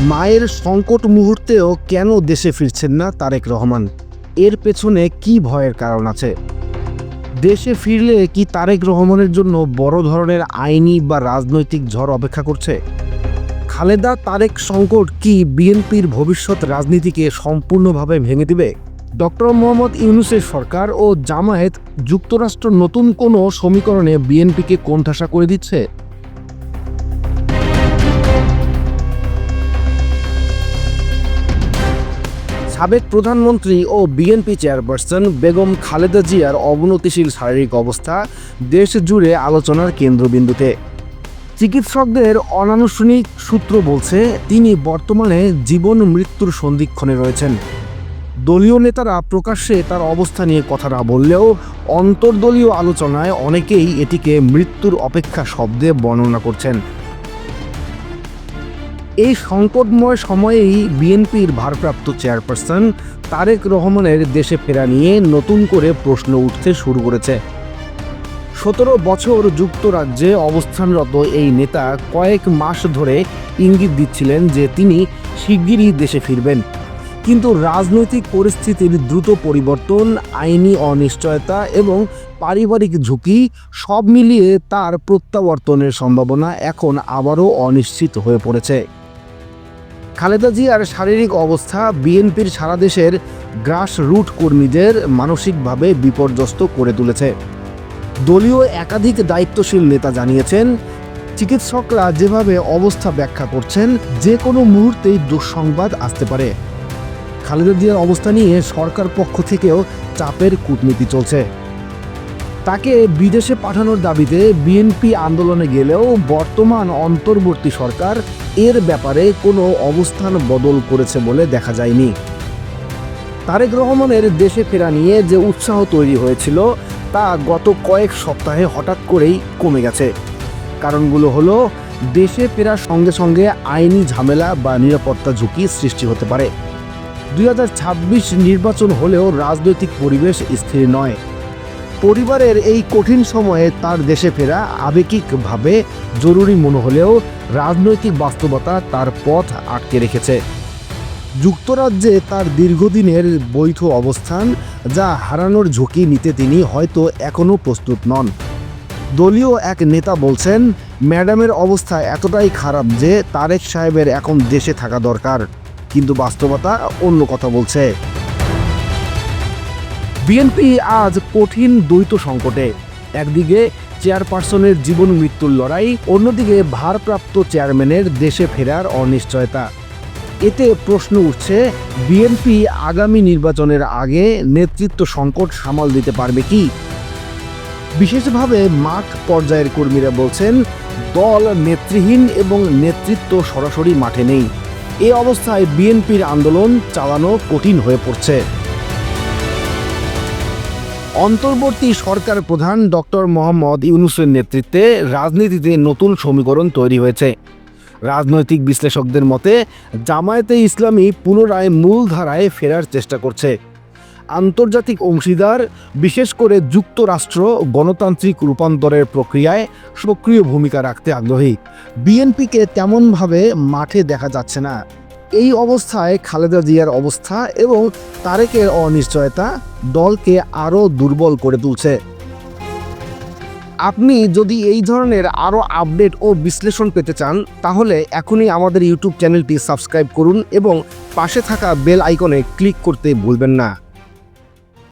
মায়ের সংকট মুহূর্তেও কেন দেশে ফিরছেন না তারেক রহমান? এর পেছনে কি ভয়ের কারণ আছে? দেশে ফিরলে কি তারেক রহমানের জন্য বড় ধরনের আইনি বা রাজনৈতিক ঝড় অপেক্ষা করছে? খালেদা তারেক সংকট কি বিএনপির ভবিষ্যৎ রাজনীতিকে সম্পূর্ণভাবে ভেঙে দিবে? ডক্টর মোহাম্মদ ইউনুসের সরকার ও জামায়াত যুক্তরাষ্ট্র নতুন কোনো সমীকরণে বিএনপিকে কোণঠাসা করে দিচ্ছে? সাবেক প্রধানমন্ত্রী ও বিএনপি চেয়ারপারসন বেগম খালেদা জিয়ার অবনতিশীল শারীরিক অবস্থা দেশ জুড়ে আলোচনার কেন্দ্রবিন্দুতে। চিকিৎসকদের অনানুষ্ঠানিক সূত্র বলছে, তিনি বর্তমানে জীবন মৃত্যুর সন্ধিক্ষণে রয়েছেন। দলীয় নেতারা প্রকাশ্যে তার অবস্থা নিয়ে কথা না বললেও অন্তর্দলীয় আলোচনায় অনেকেই এটিকে মৃত্যুর অপেক্ষা শব্দে বর্ণনা করছেন। এই সংকটময় সময়েই বিএনপির ভারপ্রাপ্ত চেয়ারপারসন তারেক রহমানের দেশে ফেরা নিয়ে নতুন করে প্রশ্ন উঠতে শুরু করেছে। সতেরো বছর যুক্তরাজ্যে অবস্থানরত এই নেতা কয়েক মাস ধরে ইঙ্গিত দিচ্ছিলেন যে তিনি শিগগিরই দেশে ফিরবেন। কিন্তু রাজনৈতিক পরিস্থিতির দ্রুত পরিবর্তন, আইনি অনিশ্চয়তা এবং পারিবারিক ঝুঁকি সব মিলিয়ে তার প্রত্যাবর্তনের সম্ভাবনা এখন আবারও অনিশ্চিত হয়ে পড়েছে। খালেদা জিয়ার শারীরিক অবস্থা, বিএনপির সারা দেশের গ্রাস রুট কর্মীদের মানসিকভাবে বিপর্যস্ত করে তুলেছে। দলীয় একাধিক দায়িত্বশীল নেতা জানিয়েছেন, চিকিৎসকরা যেভাবে অবস্থা ব্যাখ্যা করছেন, যে কোনো মুহূর্তেই দুঃসংবাদ আসতে পারে। খালেদা জিয়ার অবস্থা নিয়ে সরকার পক্ষ থেকেও চাপের কূটনীতি চলছে। তাকে বিদেশে পাঠানোর দাবিতে বিএনপি আন্দোলনে গেলেও বর্তমান অন্তর্বর্তী সরকার এর ব্যাপারে কোনো অবস্থান বদল করেছে বলে দেখা যায়নি। তারেক রহমানের দেশে ফেরা নিয়ে যে উৎসাহ তৈরি হয়েছিল, তা গত কয়েক সপ্তাহে হঠাৎ করেই কমে গেছে। কারণগুলো হলো, দেশে ফেরার সঙ্গে সঙ্গে আইনি ঝামেলা বা নিরাপত্তা ঝুঁকি সৃষ্টি হতে পারে। দুই হাজার ছাব্বিশ নির্বাচন হলেও রাজনৈতিক পরিবেশ স্থির নয়। পরিবারের এই কঠিন সময়ে তার দেশে ফেরা আবেগিকভাবে জরুরি মনে হলেও রাজনৈতিক বাস্তবতা তার পথ আটকে রেখেছে। যুক্তরাজ্যে তার দীর্ঘদিনের বৈধ অবস্থান যা হারানোর ঝুঁকি নিতে তিনি হয়তো এখনও প্রস্তুত নন। দলীয় এক নেতা বলছেন, ম্যাডামের অবস্থা এতটাই খারাপ যে তারেক সাহেবের এখন দেশে থাকা দরকার। কিন্তু বাস্তবতা অন্য কথা বলছে। বিএনপি আজ কঠিন দ্বৈত সংকটে। একদিকে চেয়ারপারসনের জীবন মৃত্যুর লড়াই, অন্যদিকে ভারপ্রাপ্ত চেয়ারম্যানের দেশে ফেরার অনিশ্চয়তা। এতে প্রশ্ন উঠছে, বিএনপি আগামী নির্বাচনের আগে নেতৃত্ব সংকট সামাল দিতে পারবে কি? বিশেষভাবে মাঠ পর্যায়ের কর্মীরা বলছেন, দল নেতৃহীন এবং নেতৃত্ব সরাসরি মাঠে নেই। এ অবস্থায় বিএনপির আন্দোলন চালানো কঠিন হয়ে পড়ছে। অন্তর্বর্তী সরকার প্রধান ডক্টর মোহাম্মদ ইউনুসের নেতৃত্বে রাজনীতিতে নতুন সমীকরণ তৈরি হয়েছে। রাজনৈতিক বিশ্লেষকদের মতে, জামায়াতে ইসলামী পুনরায় মূলধারায় ফেরার চেষ্টা করছে। আন্তর্জাতিক অংশীদার, বিশেষ করে যুক্তরাষ্ট্র, গণতান্ত্রিক রূপান্তরের প্রক্রিয়ায় সক্রিয় ভূমিকা রাখতে আগ্রহী। বিএনপিকে তেমনভাবে মাঠে দেখা যাচ্ছে না। এই অবস্থায় খালেদা জিয়ার অবস্থা এবং তারেকের অনিশ্চয়তা দলকে আরও দুর্বল করে তুলছে। আপনি যদি এই ধরনের আরও আপডেট ও বিশ্লেষণ পেতে চান, তাহলে এখনই আমাদের ইউটিউব চ্যানেলটি সাবস্ক্রাইব করুন এবং পাশে থাকা বেল আইকনে ক্লিক করতে ভুলবেন না।